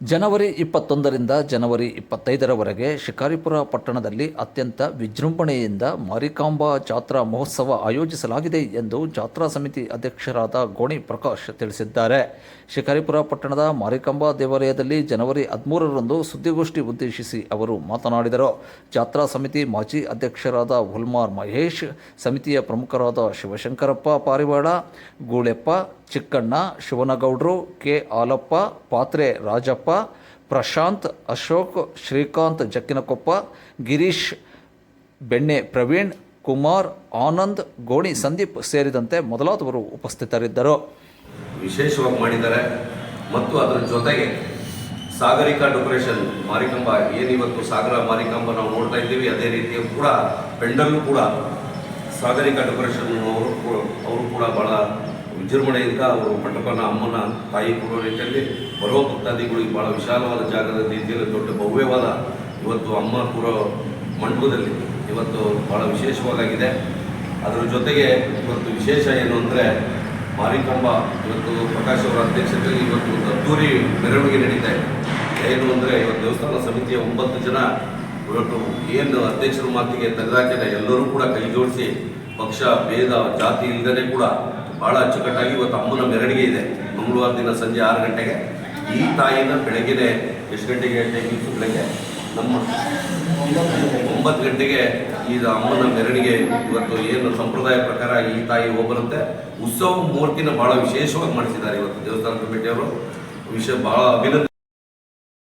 ಜನವರಿ ಇಪ್ಪತ್ತೊಂದರಿಂದ ಜನವರಿ ಇಪ್ಪತ್ತೈದರವರೆಗೆ ಶಿಕಾರಿಪುರ ಪಟ್ಟಣದಲ್ಲಿ ಅತ್ಯಂತ ವಿಜೃಂಭಣೆಯಿಂದ ಮಾರಿಕಾಂಬಾ ಜಾತ್ರಾ ಮಹೋತ್ಸವ ಆಯೋಜಿಸಲಾಗಿದೆ ಎಂದು ಜಾತ್ರಾ ಸಮಿತಿ ಅಧ್ಯಕ್ಷರಾದ ಗೋಣಿ ಪ್ರಕಾಶ್ ತಿಳಿಸಿದ್ದಾರೆ. ಶಿಕಾರಿಪುರ ಪಟ್ಟಣದ ಮಾರಿಕಾಂಬಾ ದೇವಾಲಯದಲ್ಲಿ ಜನವರಿ ಹದಿಮೂರರಂದು ಸುದ್ದಿಗೋಷ್ಠಿ ಉದ್ದೇಶಿಸಿ ಅವರು ಮಾತನಾಡಿದರು. ಜಾತ್ರಾ ಸಮಿತಿ ಮಾಜಿ ಅಧ್ಯಕ್ಷರಾದ ಹುಲ್ಮಾರ್ ಮಹೇಶ್, ಸಮಿತಿಯ ಪ್ರಮುಖರಾದ ಶಿವಶಂಕರಪ್ಪ ಪಾರಿವಾಳ, ಗೂಳೆಪ್ಪ, ಚಿಕ್ಕಣ್ಣ, ಶಿವನಗೌಡರು, ಕೆ ಆಲಪ್ಪ, ಪಾತ್ರೆ ರಾಜಪ್ಪ ಪ್ರಶಾಂತ್, ಅಶೋಕ್, ಶ್ರೀಕಾಂತ್ ಜಕ್ಕಿನಕೊಪ್ಪ, ಗಿರೀಶ್ ಬೆಣ್ಣೆ ಪ್ರವೀಣ್, ಕುಮಾರ್, ಆನಂದ್, ಗೋಣಿ, ಸಂದೀಪ್ ಸೇರಿದಂತೆ ಮೊದಲಾದವರು ಉಪಸ್ಥಿತರಿದ್ದರು. ವಿಶೇಷವಾಗಿ ಮಾಡಿದ್ದಾರೆ. ಮತ್ತು ಅದರ ಜೊತೆಗೆ ಸಾಗರಿಕಾ ಡೆಕೋರೇಷನ್, ಮಾರಿಕಂಬ ಏನಿವತ್ತು ಸಾಗರ ಮಾರಿಕಂಬ ನಾವು ನೋಡ್ತಾ ಇದ್ದೀವಿ, ಅದೇ ರೀತಿಯ ಕೂಡ, ಪೆಂಡಲ್ಲೂ ಕೂಡ ಸಾಗರಿಕಾ ಡೆಕೋರೇಷನ್ ಅವರು ಅವರು ಕೂಡ ಭಾಳ ವಿಜೃಂಭಣೆಯಿಂದ ಅವರು ಮಂಟಪನ ಅಮ್ಮನ ತಾಯಿ ಕೊಡೋ ರೀತಿಯಲ್ಲಿ ಬರುವ ಭಕ್ತಾದಿಗಳಿಗೆ ಭಾಳ ವಿಶಾಲವಾದ ಜಾಗದ ರೀತಿಯಲ್ಲಿ ದೊಡ್ಡ ಭವ್ಯವಾದ ಇವತ್ತು ಅಮ್ಮ ಕೂರೋ ಮಂಟಪದಲ್ಲಿ ಇವತ್ತು ಭಾಳ ವಿಶೇಷವಾಗಿದೆ ಅದರ ಜೊತೆಗೆ ಇವತ್ತು ವಿಶೇಷ ಏನು ಅಂದರೆ ಮಾರಿಕಂಬ ಇವತ್ತು ಪ್ರಕಾಶ್ ಅವರ ಅಧ್ಯಕ್ಷತೆಯಲ್ಲಿ ಇವತ್ತು ಒಂದು ಅದ್ದೂರಿ ಮೆರವಣಿಗೆ ನಡೀತಾ ಇದೆ. ಏನು ಅಂದರೆ ಇವತ್ತು ದೇವಸ್ಥಾನ ಸಮಿತಿಯ ಒಂಬತ್ತು ಜನ ಇವತ್ತು ಏನು ಅಧ್ಯಕ್ಷರ ಮಾತಿಗೆ ತೆಗೆದಾಕಿದೆ ಎಲ್ಲರೂ ಕೂಡ ಕೈ ಜೋಡಿಸಿ ಪಕ್ಷ, ಭೇದ, ಜಾತಿ ಇಲ್ಲದೇ ಕೂಡ ಭಾಳ ಅಚ್ಚುಕಟ್ಟಾಗಿ ಇವತ್ತು ಅಮ್ಮನ ಮೆರವಣಿಗೆ ಇದೆ. ಮಂಗಳವಾರ ದಿನ ಸಂಜೆ ಆರು ಗಂಟೆಗೆ. ಈ ತಾಯಿನ ಬೆಳಗ್ಗೆನೆ ಎಷ್ಟು ಗಂಟೆಗೆ ಟೈಮಿಂಗ್ಸು ಬೆಳಗ್ಗೆ? ನಮ್ಮ ಒಂಬತ್ತು ಗಂಟೆಗೆ ಈ ಅಮ್ಮನ ಮೆರವಣಿಗೆ. ಇವತ್ತು ಏನು ಸಂಪ್ರದಾಯ ಪ್ರಕಾರ ಈ ತಾಯಿ ಹೋಗ್ಬರುತ್ತೆ. ಉತ್ಸವ ಮೂರ್ತಿನ ಬಹಳ ವಿಶೇಷವಾಗಿ ಮಾಡಿಸಿದ್ದಾರೆ ಇವತ್ತು ದೇವಸ್ಥಾನ ಕಮಿಟಿಯವರು. ವಿಷಯ ಬಹಳ ಅಭಿನಂದನೆ.